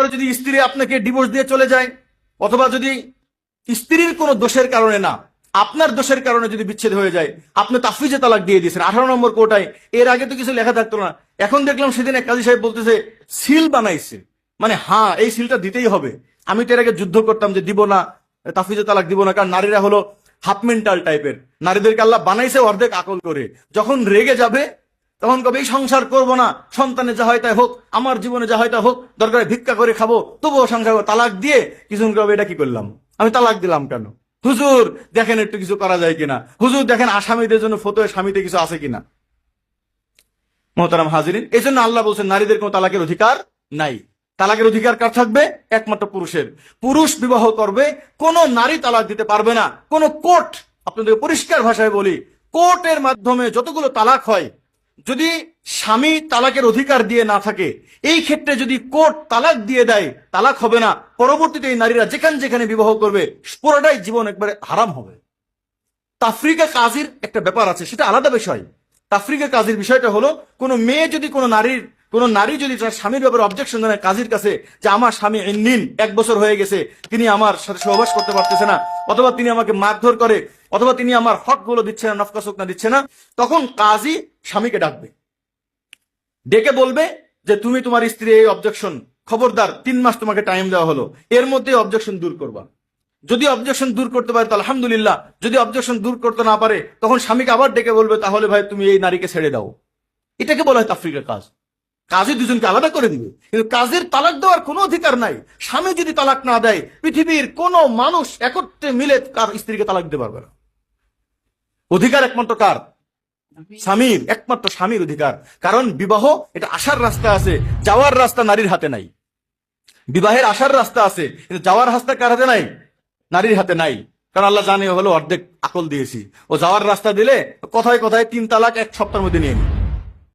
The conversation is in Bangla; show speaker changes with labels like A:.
A: পরে যদি স্ত্রী আপনাকে ডিভোর্স দিয়ে চলে যায়, অথবা যদি স্ত্রীর কোনো দোষের কারণে না, আপনার দোষের কারণে যদি বিচ্ছেদ হয়ে যায়, আপনি তাফিজে তালাক দিয়ে দিয়েছেন। আঠারো নম্বর কোটায় এর আগে তো কিছু লেখা থাকতো না। এখন দেখলাম সেদিন এক কাজী সাহেব বলতেছে, সিল বানাইছে। মানে হ্যাঁ এই সিলটা দিতেই হবে। আমি তো এর আগে যুদ্ধ করতাম যে দিব না তাফিজে তালাক দিব না। কারণ নারীরা হলো হাফ মেন্টাল টাইপের। নারীদেরকে আল্লাহ বানাইছে অর্ধেক আকল করে। যখন রেগে যাবে তখন কবে এই সংসার করব না? সন্তানে যা হয় তাই হোক, আমার জীবনে যা হয় তা হোক, দরকারে ভিক্ষা করে খাব, তবুও সংসার। তালাক দিয়ে কিছুদিন কবে এটা কি করলাম? আমি তালাক দিলাম কেন? হুজুর, দেখেন একটু কিছু করা যায় কিনা? হুজুর, দেখেন আসামিদের জন্য ফতোয় স্বামীতে কিছু আছে কিনা? মোহতারাম হাজিরিন, এই জন্য আল্লাহ বলছেন, নারীদের কোনো তালাকের অধিকার নাই। তালাকের অধিকার কার থাকবে? একমাত্র পুরুষের। পুরুষ বিবাহ করবে, কোন নারী তালাক দিতে পারবে না। কোন কোর্ট আপনাদের পরিষ্কার ভাষায় বলি, কোর্টের মাধ্যমে যতগুলো তালাক হয় যদি স্বামী তালাকের অধিকার দিয়ে না থাকে, এই ক্ষেত্রে যদি কোর্ট তালাক দিয়ে দেয়, তালাক হবে না। পরবর্তীতে এই নারীরা যেখানে যেখানে বিবাহ করবে, পুরোটাই জীবন একবারে হারাম হবে। তাফরিকা কাজীর একটা ব্যাপার আছে, সেটা আলাদা বিষয়। তাফরিকা কাজীর বিষয়টা হলো, কোনো মেয়ে যদি কোনো নারীর, কোনো নারী যদি তার স্বামীর ব্যাপারে অবজেকশন জানায় কাজীর কাছে, যে আমার স্বামী নিন এক বছর হয়ে গেছে, তিনি আমার সাথে সহবাস করতে পারতেছে না, অথবা তিনি আমাকে মারধর করে, অথবা তিনি আমার হকগুলো দিচ্ছে না নফকা না দিচ্ছে না, তখন কাজী স্বামীকে ডাকবে। ডেকে বলবে যে, তুমি তোমার স্ত্রী এই অবজেকশন খবরদার, তিন মাস তোমাকে টাইম দেওয়া হলো। এর মধ্যে অবজেকশন দূর করবা। যদি অবজেকশন দূর করতে পারে তো আলহামদুলিল্লাহ। যদি অবজেকশন দূর করতে না পারে, তখন স্বামীকে আবার ডেকে বলবে, তাহলে ভাই, তুমি এই নারীকে ছেড়ে দাও। এটাকে বলা হয় তাফরিকের কাজ। কাজে দুজনকে আলাদা করে দিবে। কিন্তু কাজের তালাক দেওয়ার কোনো অধিকার নাই। স্বামী যদি তালাক না দেয়, পৃথিবীর কোন মানুষ একত্রে মিলে কার স্ত্রীকে তালাক দিতে পারবে না। অধিকার একমাত্র কার? স্বামীর, একমাত্র স্বামীর অধিকার। কারণ বিবাহ, এটা আসার রাস্তা আছে, যাওয়ার রাস্তা নারীর হাতে নাই। বিবাহের আসার রাস্তা আছে, কিন্তু যাওয়ার রাস্তা কার হাতে নাই? নারীর হাতে নাই। কারণ আল্লাহ জানে হলো অর্ধেক আকল দিয়েছি। ও যাওয়ার রাস্তা দিলে কথায় কথায় তিন তালাক এক সপ্তাহের মধ্যে নিয়ে নিই।